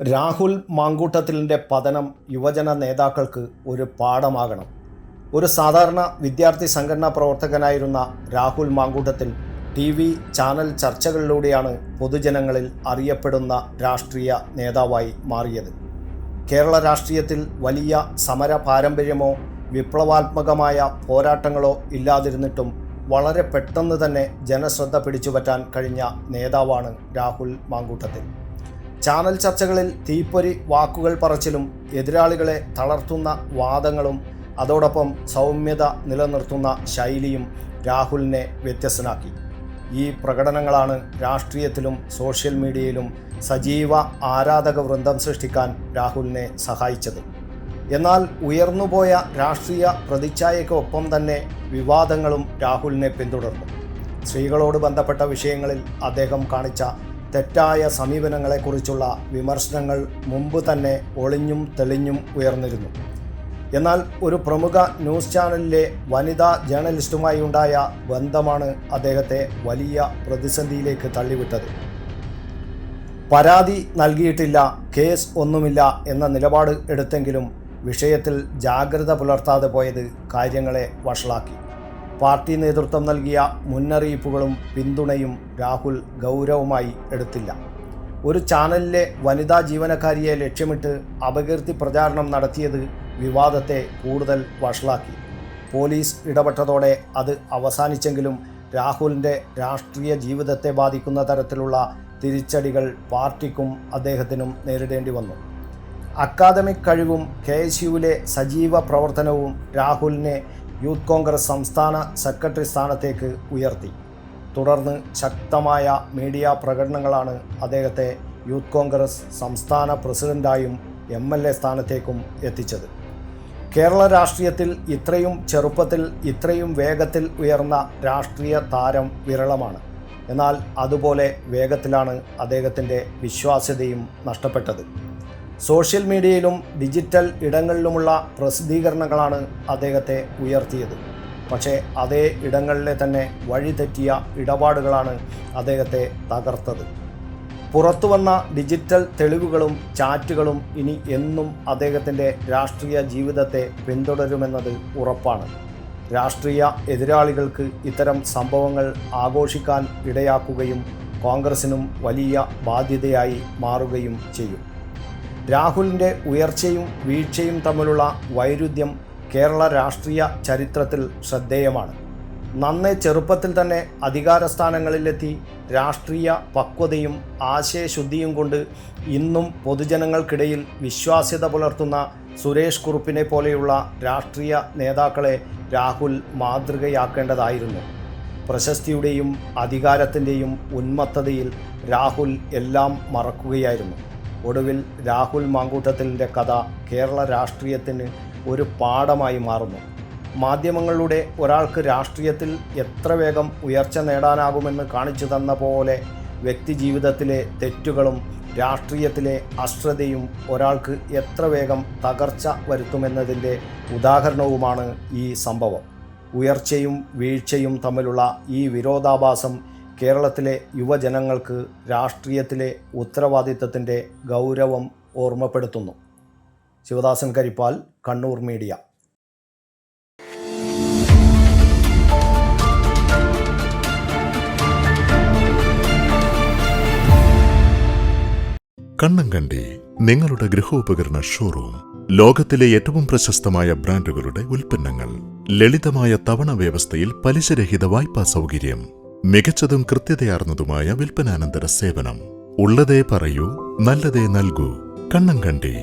രാഹുൽ മാങ്കൂട്ടത്തിലിന്റെ പതനം യുവജന നേതാക്കൾക്ക് ഒരു പാഠമാകണം. ഒരു സാധാരണ വിദ്യാർത്ഥി സംഘടനാ പ്രവർത്തകനായിരുന്ന Rahul Mankoottathil T V channel ചർച്ചകളിലൂടെയാണ് പൊതുജനങ്ങളിൽ അറിയപ്പെടുന്ന രാഷ്ട്രീയ നേതാവായി മാറിയത്. കേരള രാഷ്ട്രീയത്തിൽ വലിയ സമര പാരമ്പര്യമോ വിപ്ലവാത്മകമായ പോരാട്ടങ്ങളോ ഇല്ലാതിരുന്നിട്ടും വളരെ പെട്ടെന്ന് തന്നെ ജനശ്രദ്ധ പിടിച്ചുപറ്റാൻ കഴിഞ്ഞ നേതാവാണ് രാഹുൽ മാങ്കൂട്ടത്തിൽ. ചാനൽ ചർച്ചകളിൽ തീപ്പൊരി വാക്കുകൾ പറച്ചിലും എതിരാളികളെ തളർത്തുന്ന വാദങ്ങളും അതോടൊപ്പം സൗമ്യത നിലനിർത്തുന്ന ശൈലിയും രാഹുലിനെ വ്യത്യസ്തനാക്കി. ഈ പ്രകടനങ്ങളാണ് രാഷ്ട്രീയത്തിലും സോഷ്യൽ മീഡിയയിലും സജീവ ആരാധക വൃന്ദം സൃഷ്ടിക്കാൻ രാഹുലിനെ സഹായിച്ചത്. എന്നാൽ ഉയർന്നുപോയ രാഷ്ട്രീയ പ്രതിച്ഛായയ്ക്കൊപ്പം തന്നെ വിവാദങ്ങളും രാഹുലിനെ പിന്തുടർന്നു. സ്ത്രീകളോട് ബന്ധപ്പെട്ട വിഷയങ്ങളിൽ അദ്ദേഹം കാണിച്ച തെറ്റായ സമീപനങ്ങളെക്കുറിച്ചുള്ള വിമർശനങ്ങൾ മുമ്പ് തന്നെ ഒളിഞ്ഞും തെളിഞ്ഞും ഉയർന്നിരുന്നു. എന്നാൽ ഒരു പ്രമുഖ ന്യൂസ് ചാനലിലെ വനിതാ ജേർണലിസ്റ്റുമായി ഉണ്ടായ ബന്ധമാണ് അദ്ദേഹത്തെ വലിയ പ്രതിസന്ധിയിലേക്ക് തള്ളിവിട്ടത്. പരാതി നൽകിയിട്ടില്ല കേസ് ഒന്നുമില്ല എന്ന നിലപാട് എടുത്തെങ്കിലും വിഷയത്തിൽ ജാഗ്രത പുലർത്താതെ പോയത് കാര്യങ്ങളെ വഷളാക്കി. പാർട്ടി നേതൃത്വം നൽകിയ മുന്നറിയിപ്പുകളും പിന്തുണയും രാഹുൽ ഗൗരവമായി എടുത്തില്ല. ഒരു ചാനലിലെ വനിതാ ജീവനക്കാരിയെ ലക്ഷ്യമിട്ട് അപകീർത്തി പ്രചാരണം നടത്തിയത് വിവാദത്തെ കൂടുതൽ വഷളാക്കി. പോലീസ് ഇടപെട്ടതോടെ അത് അവസാനിച്ചെങ്കിലും രാഹുലിന്റെ രാഷ്ട്രീയ ജീവിതത്തെ ബാധിക്കുന്ന തരത്തിലുള്ള തിരിച്ചടികൾ പാർട്ടിക്കും അദ്ദേഹത്തിനും നേരിടേണ്ടി വന്നു. അക്കാദമിക് കഴിവും കെ എസ് യുവിലെ സജീവ പ്രവർത്തനവും രാഹുലിനെ യൂത്ത് കോൺഗ്രസ് സംസ്ഥാന സെക്രട്ടറി സ്ഥാനത്തേക്ക് ഉയർത്തി. തുടർന്ന് ശക്തമായ മീഡിയ പ്രകടനങ്ങളാണ് അദ്ദേഹത്തെ യൂത്ത് കോൺഗ്രസ് സംസ്ഥാന പ്രസിഡന്റായും എം എൽ എ സ്ഥാനത്തേക്കും എത്തിച്ചത്. കേരള രാഷ്ട്രീയത്തിൽ ഇത്രയും ചെറുപ്പത്തിൽ ഇത്രയും വേഗത്തിൽ ഉയർന്ന രാഷ്ട്രീയ താരം വിരളമാണ്. എന്നാൽ അതുപോലെ വേഗത്തിലാണ് അദ്ദേഹത്തിന്റെ വിശ്വാസ്യതയും നഷ്ടപ്പെട്ടത്. സോഷ്യൽ മീഡിയയിലും ഡിജിറ്റൽ ഇടങ്ങളിലുമുള്ള പ്രസിദ്ധീകരണങ്ങളാണ് അദ്ദേഹത്തെ ഉയർത്തിയത്. പക്ഷേ അതേ ഇടങ്ങളിലെ തന്നെ വഴിതെറ്റിയ ഇടപാടുകളാണ് അദ്ദേഹത്തെ തകർത്തത്. പുറത്തു വന്ന ഡിജിറ്റൽ തെളിവുകളും ചാറ്റുകളും ഇനി എന്നും അദ്ദേഹത്തിന്റെ രാഷ്ട്രീയ ജീവിതത്തെ പിന്തുടരുമെന്നത് ഉറപ്പാണ്. രാഷ്ട്രീയ എതിരാളികൾക്ക് ഇത്തരം സംഭവങ്ങൾ ആഘോഷിക്കാൻ ഇടയാക്കുകയും കോൺഗ്രസിനും വലിയ ബാധ്യതയായി മാറുകയും ചെയ്യും. രാഹുലിന്റെ ഉയർച്ചയും വീഴ്ചയും തമ്മിലുള്ള വൈരുദ്ധ്യം കേരള രാഷ്ട്രീയ ചരിത്രത്തിൽ ശ്രദ്ധേയമാണ്. നന്നേ ചെറുപ്പത്തിൽ തന്നെ അധികാര സ്ഥാനങ്ങളിലെത്തി രാഷ്ട്രീയ പക്വതയും ആശയശുദ്ധിയും കൊണ്ട് ഇന്നും പൊതുജനങ്ങൾക്കിടയിൽ വിശ്വാസ്യത പുലർത്തുന്ന സുരേഷ് കുറുപ്പിനെ പോലെയുള്ള രാഷ്ട്രീയ നേതാക്കളെ രാഹുൽ മാതൃകയാക്കേണ്ടതായിരുന്നു. പ്രശസ്തിയുടെയും അധികാരത്തിന്റെയും ഉന്മത്തതയിൽ രാഹുൽ എല്ലാം മറക്കുകയായിരുന്നു. ഒടുവിൽ രാഹുൽ മാങ്കൂട്ടത്തിലിന്റെ കഥ കേരള രാഷ്ട്രീയത്തിന് ഒരു പാഠമായി മാറുന്നു. മാധ്യമങ്ങളുടെ ഒരാൾക്ക് രാഷ്ട്രീയത്തിൽ എത്ര വേഗം ഉയർച്ച നേടാനാകുമെന്ന് കാണിച്ചു തന്ന പോലെ വ്യക്തിജീവിതത്തിലെ തെറ്റുകളും രാഷ്ട്രീയത്തിലെ അശ്രദ്ധയും ഒരാൾക്ക് എത്ര വേഗം തകർച്ച വരുത്തുമെന്നതിന്റെ ഉദാഹരണവുമാണ് ഈ സംഭവം. ഉയർച്ചയും വീഴ്ചയും തമ്മിലുള്ള ഈ വിരോധാഭാസം കേരളത്തിലെ യുവജനങ്ങൾക്ക് രാഷ്ട്രീയത്തിലെ ഉത്തരവാദിത്തത്തിന്റെ ഗൗരവം ഓർമ്മപ്പെടുത്തുന്നു. ശിവദാസൻ കരിപ്പാൽ കണ്ണൂർ മീഡിയ. കണ്ണങ്കണ്ടി നിങ്ങളുടെ ഗൃഹോപകരണ ഷോറൂം ലോകത്തിലെ ഏറ്റവും പ്രശസ്തമായ ബ്രാൻഡുകളുടെ ഉൽപ്പന്നങ്ങൾ ലളിതമായ തവണ വ്യവസ്ഥയിൽ പലിശരഹിത വായ്പാ സൗകര്യം. മികച്ചതും കൃത്യതയാർന്നതുമായ വിൽപ്പനാനന്തര സേവനം. ഉള്ളതേ പറയൂ നല്ലതേ നൽകൂ. കണ്ണങ്കണ്ടി